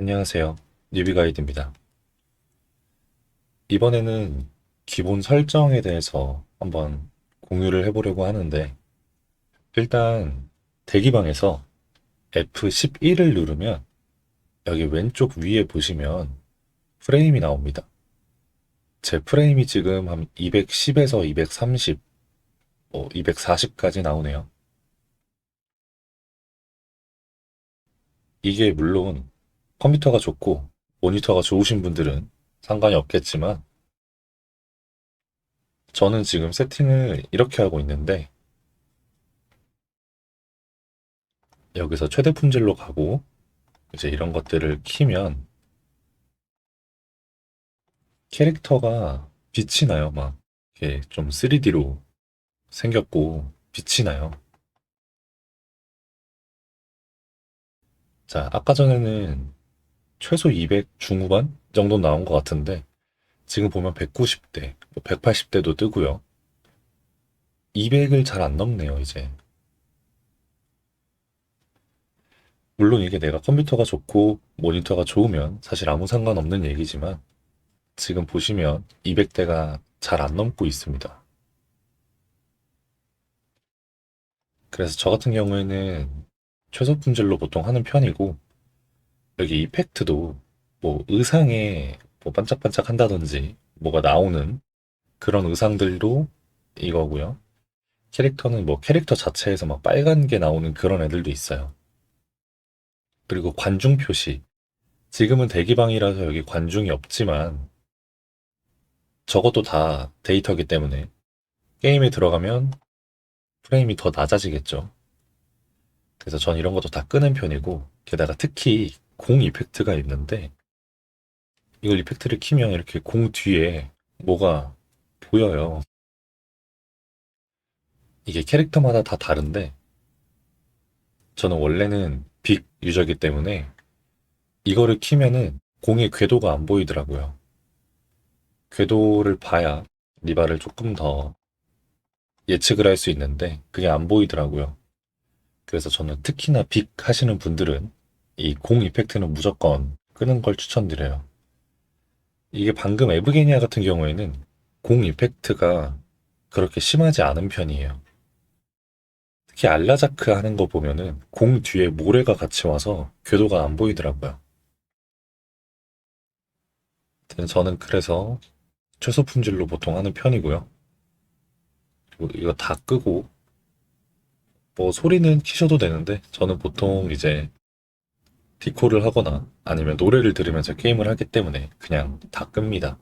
안녕하세요. 뉴비 가이드입니다. 이번에는 기본 설정에 대해서 한번 공유를 해보려고 하는데, 일단 대기방에서 F11을 누르면 여기 왼쪽 위에 보시면 프레임이 나옵니다. 제 프레임이 지금 한 210에서 230, 뭐 240까지 나오네요. 이게 물론 컴퓨터가 좋고 모니터가 좋으신 분들은 상관이 없겠지만 저는 지금 세팅을 이렇게 하고 있는데 여기서 최대 품질로 가고 이제 이런 것들을 키면 캐릭터가 빛이 나요. 막 이렇게 좀 3D로 생겼고 빛이 나요. 자, 아까 전에는 최소 200 중후반 정도 나온 것 같은데 지금 보면 190대, 180대도 뜨고요. 200을 잘 안 넘네요, 이제. 물론 이게 내가 컴퓨터가 좋고 모니터가 좋으면 사실 아무 상관없는 얘기지만 지금 보시면 200대가 잘 안 넘고 있습니다. 그래서 저 같은 경우에는 최소 품질로 보통 하는 편이고 여기 이펙트도 뭐 의상에 뭐 반짝반짝 한다든지 뭐가 나오는 그런 의상들도 이거고요. 캐릭터는 뭐 캐릭터 자체에서 막 빨간 게 나오는 그런 애들도 있어요. 그리고 관중 표시. 지금은 대기방이라서 여기 관중이 없지만 저것도 다 데이터기 때문에 게임에 들어가면 프레임이 더 낮아지겠죠. 그래서 전 이런 것도 다 끄는 편이고 게다가 특히 공 이펙트가 있는데 이걸 이펙트를 키면 이렇게 공 뒤에 뭐가 보여요. 이게 캐릭터마다 다 다른데 저는 원래는 빅 유저이기 때문에 이거를 키면은 공의 궤도가 안 보이더라고요. 궤도를 봐야 리바를 조금 더 예측을 할 수 있는데 그게 안 보이더라고요. 그래서 저는 특히나 빅 하시는 분들은 이 공 이펙트는 무조건 끄는 걸 추천드려요. 이게 방금 에브게니아 같은 경우에는 공 이펙트가 그렇게 심하지 않은 편이에요. 특히 알라자크 하는 거 보면은 공 뒤에 모래가 같이 와서 궤도가 안 보이더라고요. 저는 그래서 최소 품질로 보통 하는 편이고요. 이거 다 끄고 뭐 소리는 키셔도 되는데 저는 보통 이제 디코를 하거나 아니면 노래를 들으면서 게임을 하기 때문에 그냥 다 끕니다.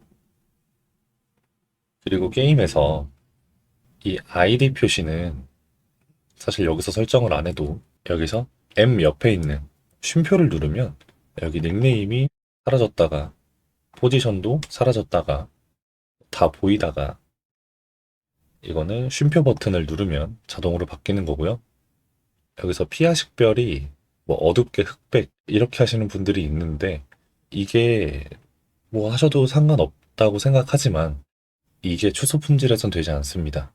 그리고 게임에서 이 아이디 표시는 사실 여기서 설정을 안 해도 여기서 M 옆에 있는 쉼표를 누르면 여기 닉네임이 사라졌다가 포지션도 사라졌다가 다 보이다가 이거는 쉼표 버튼을 누르면 자동으로 바뀌는 거고요. 여기서 피하 식별이 뭐 어둡게 흑백 이렇게 하시는 분들이 있는데 이게 뭐 하셔도 상관없다고 생각하지만 이게 최소 품질에선 되지 않습니다.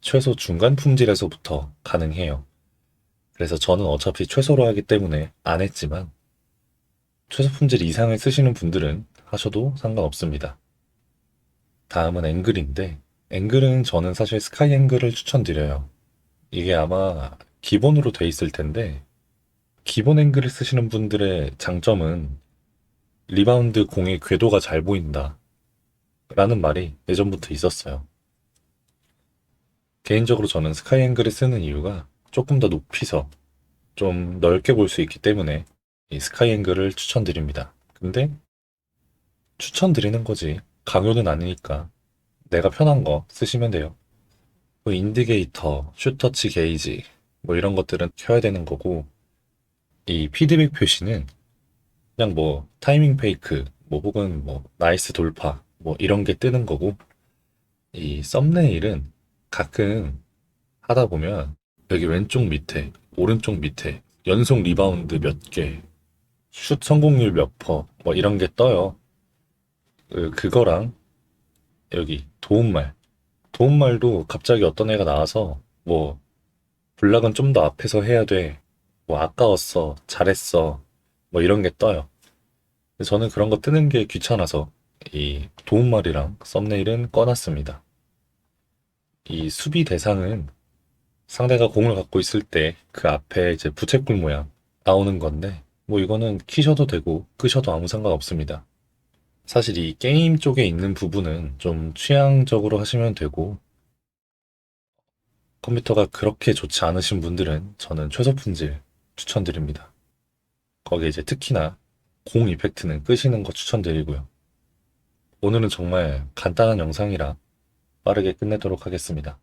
최소 중간 품질에서부터 가능해요. 그래서 저는 어차피 최소로 하기 때문에 안 했지만 최소 품질 이상을 쓰시는 분들은 하셔도 상관없습니다. 다음은 앵글인데 앵글은 저는 사실 스카이 앵글을 추천드려요. 이게 아마 기본으로 돼 있을 텐데 기본 앵글을 쓰시는 분들의 장점은 리바운드 공의 궤도가 잘 보인다. 라는 말이 예전부터 있었어요. 개인적으로 저는 스카이 앵글을 쓰는 이유가 조금 더 높이서 좀 넓게 볼 수 있기 때문에 이 스카이 앵글을 추천드립니다. 근데 추천드리는 거지. 강요는 아니니까 내가 편한 거 쓰시면 돼요. 뭐 인디게이터, 슈터치 게이지 뭐 이런 것들은 켜야 되는 거고 이 피드백 표시는 그냥 뭐 타이밍 페이크 뭐 혹은 뭐 나이스 돌파 뭐 이런 게 뜨는 거고 이 썸네일은 가끔 하다 보면 여기 왼쪽 밑에 오른쪽 밑에 연속 리바운드 몇 개, 슛 성공률 몇 퍼, 뭐 이런 게 떠요. 그- 그거랑 여기 도움말. 도움말도 갑자기 어떤 애가 나와서 뭐 블락은 좀 더 앞에서 해야 돼. 뭐 아까웠어. 잘했어. 뭐 이런 게 떠요. 저는 그런 거 뜨는 게 귀찮아서 이 도움말이랑 썸네일은 꺼놨습니다. 이 수비 대상은 상대가 공을 갖고 있을 때 그 앞에 이제 부채꼴 모양 나오는 건데 뭐 이거는 키셔도 되고 끄셔도 아무 상관 없습니다. 사실 이 게임 쪽에 있는 부분은 좀 취향적으로 하시면 되고 컴퓨터가 그렇게 좋지 않으신 분들은 저는 최소 품질 추천드립니다. 거기에 이제 특히나 공 이펙트는 끄시는 거 추천드리고요. 오늘은 정말 간단한 영상이라 빠르게 끝내도록 하겠습니다.